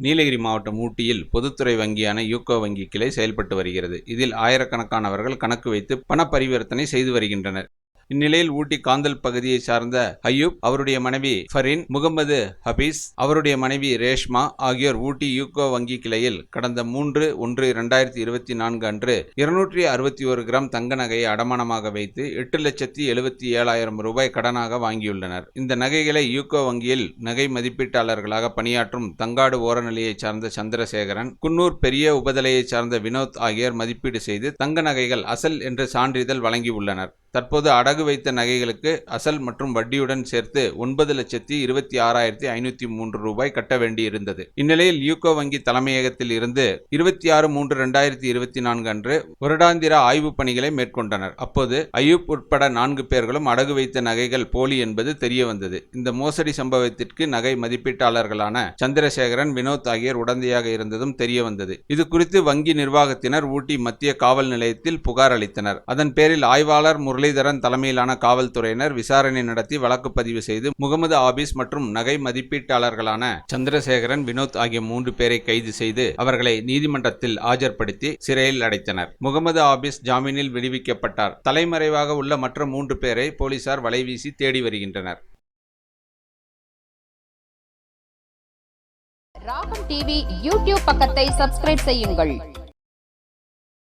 நீலகிரி மாவட்டம் ஊட்டியில் பொதுத்துறை வங்கியான யூகோ வங்கி கிளை செயல்பட்டு வருகிறது. இதில் ஆயிரக்கணக்கானவர்கள் கணக்கு வைத்து பண பரிவர்த்தனை செய்து வருகின்றனர். இந்நிலையில் ஊட்டி காந்தல் பகுதியை சார்ந்த அயூப் அவருடைய மனைவி ஃபரின் முகமது ஹபீஸ் அவருடைய மனைவி ரேஷ்மா ஆகியோர் ஊட்டி யூகோ வங்கி கிளையில் கடந்த மூன்று ஒன்று இரண்டாயிரத்தி இருபத்தி நான்கு அன்று இருநூற்றி அறுபத்தி ஒரு கிராம் தங்க நகையை அடமானமாக வைத்து எட்டு லட்சத்தி எழுபத்தி ஏழாயிரம் ரூபாய் கடனாக வாங்கியுள்ளனர். இந்த நகைகளை யூகோ வங்கியில் நகை மதிப்பீட்டாளர்களாக பணியாற்றும் தங்காடு ஓரநிலையைச் சார்ந்த சந்திரசேகரன் குன்னூர் பெரிய உபதலையைச் சார்ந்த வினோத் ஆகியோர் மதிப்பீடு செய்து தங்க நகைகள் அசல் என்று சான்றிதழ் வழங்கியுள்ளனர். தற்போது அடகு வைத்த நகைகளுக்கு அசல் மற்றும் வட்டியுடன் சேர்த்து ஒன்பது லட்சத்தி இருபத்தி ஆறாயிரத்தி ஐநூத்தி மூன்று ரூபாய் கட்ட வேண்டியிருந்தது. இந்நிலையில் யூகோ வங்கி தலைமையகத்தில் இருந்து இருபத்தி ஆறு மூன்று இரண்டாயிரத்தி இருபத்தி நான்கு அன்று வருடாந்திர ஆய்வுப் பணிகளை மேற்கொண்டனர். அப்போது அயூப் உட்பட நான்கு பேர்களும் அடகு வைத்த நகைகள் போலி என்பது தெரிய வந்தது இந்த மோசடி சம்பவத்திற்கு நகை மதிப்பீட்டாளர்களான சந்திரசேகரன் வினோத் ஆகியோர் உடந்தையாக இருந்ததும் தெரிய வந்தது இது குறித்து வங்கி நிர்வாகத்தினர் ஊட்டி மத்திய காவல் நிலையத்தில் புகார் அளித்தனர். அதன் பேரில் ஆய்வாளர் முரளிதரன் தலைமையிலான காவல்துறையினர் விசாரணை நடத்தி வழக்கு பதிவு செய்து முகமது ஆபீஸ் மற்றும் நகை மதிப்பீட்டாளர்களான சந்திரசேகரன் வினோத் ஆகிய மூன்று பேரை கைது செய்து அவர்களை நீதிமன்றத்தில் ஆஜர்படுத்தி சிறையில் அடைத்தனர். முகமது ஆபீஸ் ஜாமீனில் விடுவிக்கப்பட்டார். தலைமறைவாக உள்ள மற்ற மூன்று பேரை போலீசார் வலைவீசி தேடி வருகின்றனர். ராகம் டிவி யூடியூப் பக்கத்தை சப்ஸ்கிரைப் செய்யுங்கள்.